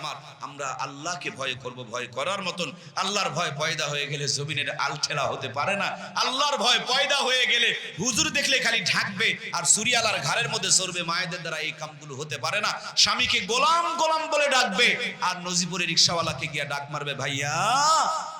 আমার, আমরা আল্লাহকে ভয় করব, ভয় করার মতন। আল্লাহর ভয় পয়দা হয়ে গেলে জমিনের আলঠেলা হতে পারে না। আল্লাহর ভয় পয়দা হয়ে গেলে হুজুর দেখলে খালি ঢাকবে আর সুরিয়ালার ঘরের মধ্যে সরবে, মায়েদের দ্বারা এই কামগুলো হতে পারে না। স্বামীকে গোলাম গোলাম বলে ডাকবে আর নজিপুরে রিক্সাওয়ালাকে গিয়া ডাক মারবে, ভাইয়া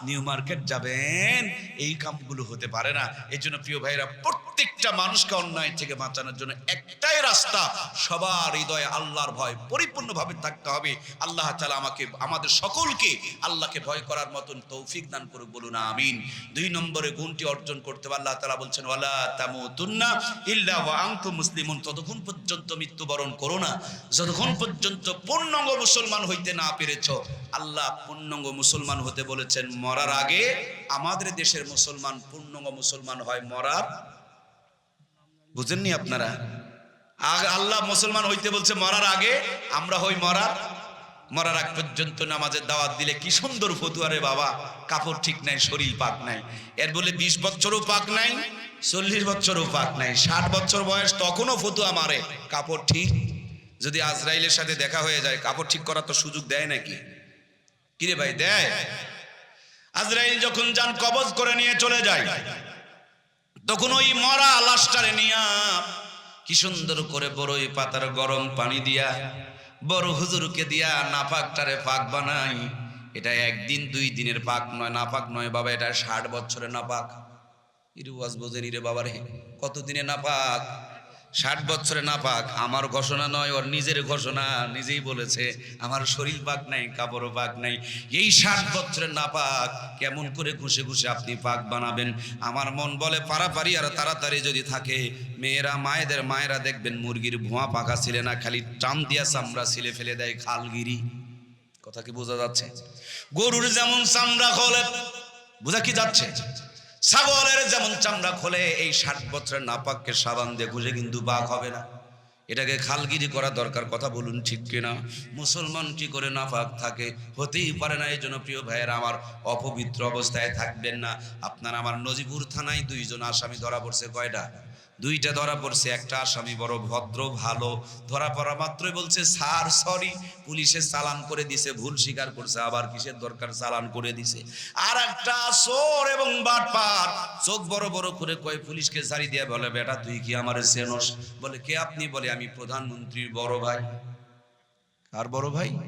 নিউ মার্কেট যাবেন। এই কামগুলো হতে পারে না। এই জন্য প্রিয় ভাইরা, প্রত্যেকটা মানুষকে অন্যায় থেকে বাঁচানোর জন্য একটাই রাস্তা, সবার হৃদয়ে আল্লাহর ভয় পরিপূর্ণভাবে থাকতে হবে। আল্লাহ তালা আমাকে, আমাদের সকলকে আল্লাহকে ভয় করার মতন তৌফিক দান করুক, বলুন আমিন। দুই নম্বরে গুণটি অর্জন করতে আল্লাহ তালা বলছেন, ওয়ালা তামুতুন্না ইল্লা ওয়া আনতুম মুসলিমুন। ততক্ষণ পর্যন্ত মৃত্যুবরণ করো না। যতক্ষণ পর্যন্ত পূর্ণাঙ্গ মুসলমান হইতে না পেরেছ, আল্লাহ পূর্ণাঙ্গ মুসলমান হতে বলেছেন মরার আগে আমাদের দেশের মুসলমান, পূর্ণাঙ্গ মুসলমান হয় মরার? বুঝেননি আপনারা? আল্লাহ মুসলমান হইতে বলছে মরার আগে আমরা হই মরার? মরার আগ পর্যন্ত নামাজের দাওয়াত দিলে কি সুন্দর ফতুয়ারে বাবা। কাপড় ঠিক নাই, শরীর পাক নাই। এর বলে বিশ বছরও পাক নাই, চল্লিশ বছরও পাক নাই, ষাট বছর বয়স তখনও ফতুয়া মারে। কাপড় ঠিক? যদি আজরাইলের সাথে দেখা হয়ে যায়, কাপড় ঠিক করার তো সুযোগ দেয় নাকি? কিরে ভাই, দেয়? আজরাইল যখন যান কবজ করে নিয়ে চলে যায়, তখন ওই মরা লাশটারে নিয়া কি সুন্দর করে বড়ই পাতার গরম পানি দিয়া, বড় হুজুরকে দিয়া নাপাকটারে পাক বানাই। এটা একদিন দুই দিনের পাক নয়, নাপাক নয় বাবা, এটা ষাট বছরের নাপাক। ইরে ওয়াজ বোঝেনি রে বাবা রে কতদিনে নাপাক? ষাট বছরে নাপাক, আমার ঘোষণা নয়, ওর নিজের ঘোষণা, নিজেই বলেছে, আমার শরীর পাক নাই, কাপড়ও পাক নাই। এই ষাট বছরে না পাক কেমন করে ঘুষে ঘুষে আপনি পাক বানাবেন? আমার মন বলে পারাপারি আর তাড়াতাড়ি যদি থাকে, মেয়েরা, মায়েদের মায়েরা দেখবেন মুরগির ভুয়া পাকা ছিলে না, খালি টান দিয়া চামড়া ছিলে ফেলে দেয় খালগিরি। কথা কি বোঝা যাচ্ছে? গরুর যেমন চামড়া খোলে, বোঝা কি যাচ্ছে? ছাগলের যেমন চামড়া খোলে, এই ষাট বছরের নাপাককে সাবান দিয়ে ঘুষে কিন্তু বাঘ হবে না। এটাকে খালগিরি করা দরকার, কথা বলুন ঠিক কিনা? মুসলমান কি করে নাপাক থাকে? হতেই পারে না, এই জন্য প্রিয় ভাইয়েরা, আমার অপবিত্র অবস্থায় থাকবেন না। আপনার আমার নজিবুর থানায় দুইজন আসামি ধরা পড়ছে, কয়টা? দুইটা ধরা পড়ছে, একটা আসামি বড় ভদ্র, ভালো। ধরা পড়া মাত্রই বলছে, স্যার, সরি। পুলিশে চালান করে দিছে, ভুল স্বীকার করছে, আবার কিসের দরকার চালান করে দিছে। আর একটা চোর এবং বাটপার। চোখ বড় বড় করে কয়, পুলিশকে সারি দিয়ে বলে, বেটা, তুই কি আমার চেনস? বলে, কে আপনি? বলে, আমি প্রধানমন্ত্রীর বড় ভাই। আর বড় ভাই?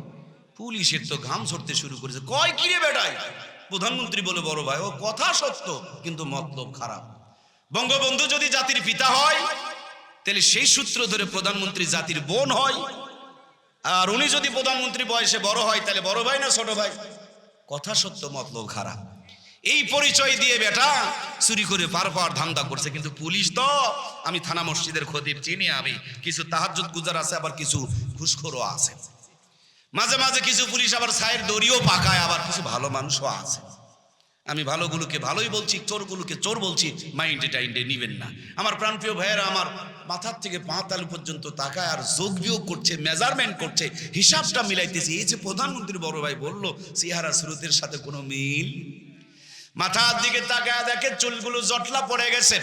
পুলিশের তো ঘাম ছড়তে শুরু করেছে। কয়, কি রে বেটাই? প্রধানমন্ত্রী বলে, বড় ভাই। ও কথা সত্য, কিন্তু মতলব খারাপ। বঙ্গবন্ধু যদি জাতির পিতা হয়, তাহলে সেই সূত্র ধরে প্রধানমন্ত্রী জাতির বোন হয়। আর উনি যদি প্রধানমন্ত্রী বয়সে বড় হয়, তাহলে বড় ভাই না ছোট ভাই? কথা সত্য, মতলব খারাপ। এই পরিচয় দিয়ে বেটা চুরি করে পার পাওয়ার ধান্দা করছে, কিন্তু পুলিশ তো, আমি থানা মসজিদের খতিব, চিনি আমি। কিছু তাহাজ্জুদ গুজার আছে, আবার কিছু ঘুষখোরও আছে। মাঝে মাঝে কিছু পুলিশ আবার সাইড দড়িও পাকায়, আবার কিছু ভালো মানুষও আছে। আমি ভালোগুলোকে ভালোই বলছি, চোরগুলোকে চোর বলছি মাইন্ডে টাইন্ডে নিবেন না। আমার প্রাণপ্রিয় ভাইয়েরা, আমার মাথার থেকে পা পর্যন্ত তাকায় আর যোগ বিয়োগ করছে মেজারমেন্ট করছে, হিসাবটা মিলাইতেছে। এই যে প্রধানমন্ত্রী বড় ভাই বলল, সিহারা স্রোতের সাথে কোনো মিল? মাথার দিকে তাকায় দেখে চুলগুলো জটলা পড়ে গেছে।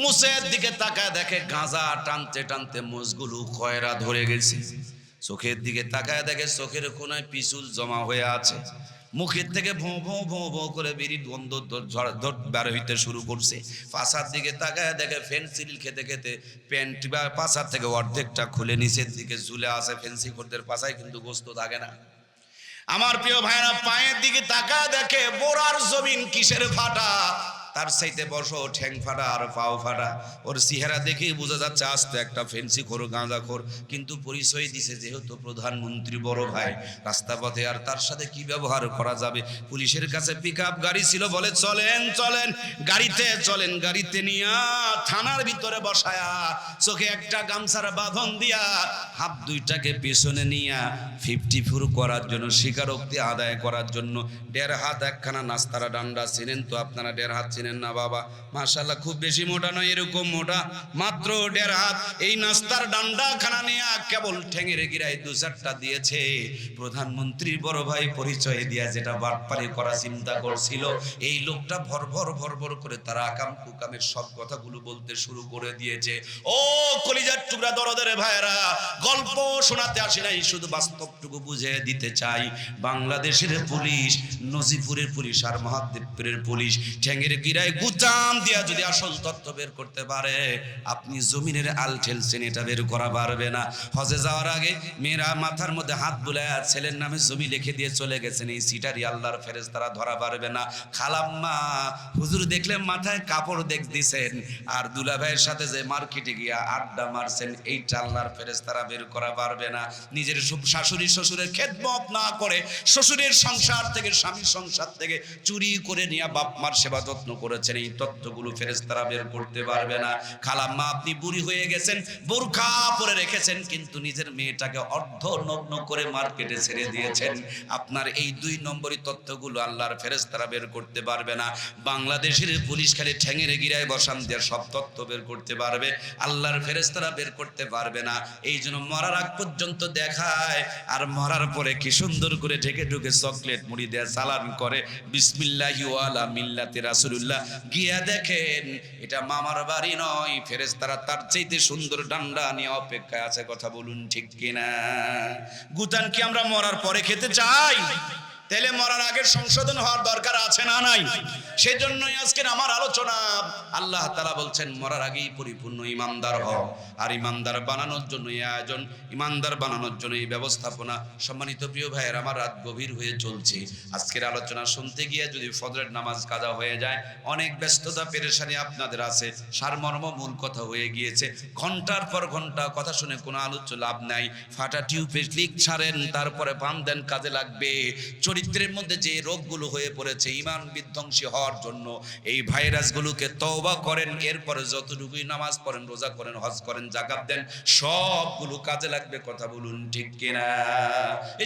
মুসের দিকে তাকায় দেখে গাঁজা টানতে টানতে মুসগুলো কয়রা ধরে গেছে। চোখের দিকে তাকায় দেখে চোখের কোনায় পিছুল জমা হয়ে আছে। মুখের থেকে ভোঁ ভোঁ ভোঁ ভোঁ করে বিড়ি দ্বন্দ্ব বের হইতে শুরু করছে। পাশার দিকে তাকায় দেখে ফেন্সিল খেতে খেতে প্যান্ট বা পাশার থেকে অর্ধেকটা খুলে নিচের দিকে ঝুলে আসে ফেন্সি খোরদের পাশায় কিন্তু গোস্ত থাকে না। আমার প্রিয় ভাইরা পায়ের দিকে তাকা দেখে বোরার জমিন কিসের ফাটা তার সাইতে বসো ঠ্যাং ফাটা আর পাও ফাটা। ওর চেহারা দেখেই বোঝা যাচ্ছে আস্তে একটা ফেন্সি খোর, গাঁজা খোর। কিন্তু পরিচয় দিছে যেহেতু প্রধানমন্ত্রী বড় ভাই। রাস্তা পথে আর তার সাথে কি ব্যবহার করা যাবে? পুলিশের কাছে পিক গাড়ি ছিল বলে, চলেন চলেন, গাড়িতে চলেন, গাড়িতে নিয়া থানার ভিতরে বসায়া, চোখে একটা গামছার বাঁধন দিয়া, হাফ দুইটাকে পেছনে নিয়া, ফিফটি ফোর করার জন্য, স্বীকারোক্তি আদায় করার জন্য, দেড় হাত একখানা নাস্তারা ডান্ডা ছিলেন তো, আপনারা দেড় হাত চিনেন না বাবা। মাশাল্লাহ খুব বেশি মোটা নয়, এরকম মোটা। মাত্র দেড় হাত। এই নাস্তার ডান্ডা খানা নিয়ে কেবল ঠেঙের গিরায় দু চারটা দিয়েছে। প্রধানমন্ত্রী বড় ভাই পরিচয় দিয়া যেটা বাটপারি করা চিন্তা করছিল, এই লোকটা ভর ভর ভর ভর করে তারা আকাম কুকামের সব কথাগুলো বলতে শুরু করে দিয়েছে। ও কলিজার টুকরা দরদের ভাইরা গল্প শোনাতে আসি নাই, শুধু বাস্তবটুকু বুঝে দিতে চাই। বাংলাদেশের পুলিশ, নজিপুরের পুলিশ আর মহাদেবপুরের পুলিশ, ঠ্যাঙের গিরায় গুজাম দিয়া যদি আসল তথ্য বের করতে পারে, আপনি জমিনের আল ঠেলছেন এটা বের করা পারবে না। হজে যাওয়ার আগে মেয়েরা মাথার মধ্যে হাত বুলায় ছেলের নামে জমি লিখে দিয়ে চলে গেছেন। এই সিটারি আল্লাহর ফেরেস তারা ধরা পারবে না। খালাম্মা, হুজুর দেখলে মাথায় কাপড় দেখ দিছেন। আর দুলা ভাইয়ের সাথে যে মার্কেটে গিয়া আড্ডা মারছেন, এইটা আল্লাহর ফেরেস তারা বের করা পারবে না। নিজের শাশুড়ি শ্বশুরের খেদমত না করে শ্বশুরের সংসার থেকে, স্বামীর সংসার থেকে চুরি করে নিয়ে বাপ মার সেবা যত্ন করেছেন, এই তত্ত্বগুলো ফেরেস তারা বের করতে পারবে না। খালাম্মা, আপনি বুড়ি হয়ে গেছেন, বোরখা পরে রেখেছেন, কিন্তু নিজের মেয়েটাকে অর্ধ নগ্ন করে মার্কেটে ছেড়ে দিয়েছেন। আপনার এই দুই নম্বরই তথ্যগুলো আল্লাহর ফেরেস তারা বের করতে পারবে না। বাংলাদেশের পুলিশ খালি ঠ্যাঙের গিরায় বসান দিয়ে সব তথ্য বের করতে পারবে। আল্লাহর ফেরেস্তারা বের করতে পারবে না। এই জন্য মরার আগ পর্যন্ত দেখায়, আর মরার পরে কি সুন্দর করে ঢেকে ঢুকে চকলেট মুড়ি দেয়া সালাম করে, বিসমিল্লাহি ওয়ালা মিল্লাতে রাসূলুল্লাহ। গিয়া দেখেন, এটা মামার বাড়ি নয় ফেরেস তারা তার চাইতে সুন্দর ডান্ডা নিয়ে অপেক্ষায় আছে, কথা বলুন ঠিক কিনা? গুতান কি আমরা মরার পরে খেতে চাই। তাহলে মরার আগের সংশোধন হওয়ার দরকার আছে না নাই? সেজন্যই আজকের আমার আলোচনা। আল্লাহ তালা বলছেন, মরার আগেই পরিপূর্ণ ইমানদার হও। আর ইমানদার বানানোর জন্য এই আয়োজন, ইমানদার বানানোর জন্য এই ব্যবস্থাপনা সম্মানিত প্রিয় ভাইয়ের, আমার রাত গভীর হয়ে চলছে। আজকের আলোচনা শুনতে গিয়ে যদি ফজরের নামাজ কাজা হয়ে যায়, অনেক ব্যস্ততা, পেরেশানি আপনাদের আছে। সারমর্ম মূল কথা হয়ে গিয়েছে। ঘণ্টার পর ঘণ্টা কথা শুনে কোনো আলোচ্য লাভ নাই। ফাটা টিউবে লিক ছাড়েন, তারপরে পান দেন, কাজে লাগবে। চরিত্রের মধ্যে যে রোগগুলো হয়ে পড়েছে ইমান বিধ্বংসী হওয়ার জন্য এই ভাইরাসগুলোকে তওবা করেন, এরপরে যতটুকুই নামাজ পড়েন, রোজা করেন, হজ করেন জাকাত দেন, সবগুলো কাজে লাগবে, কথা বলুন ঠিক কিনা?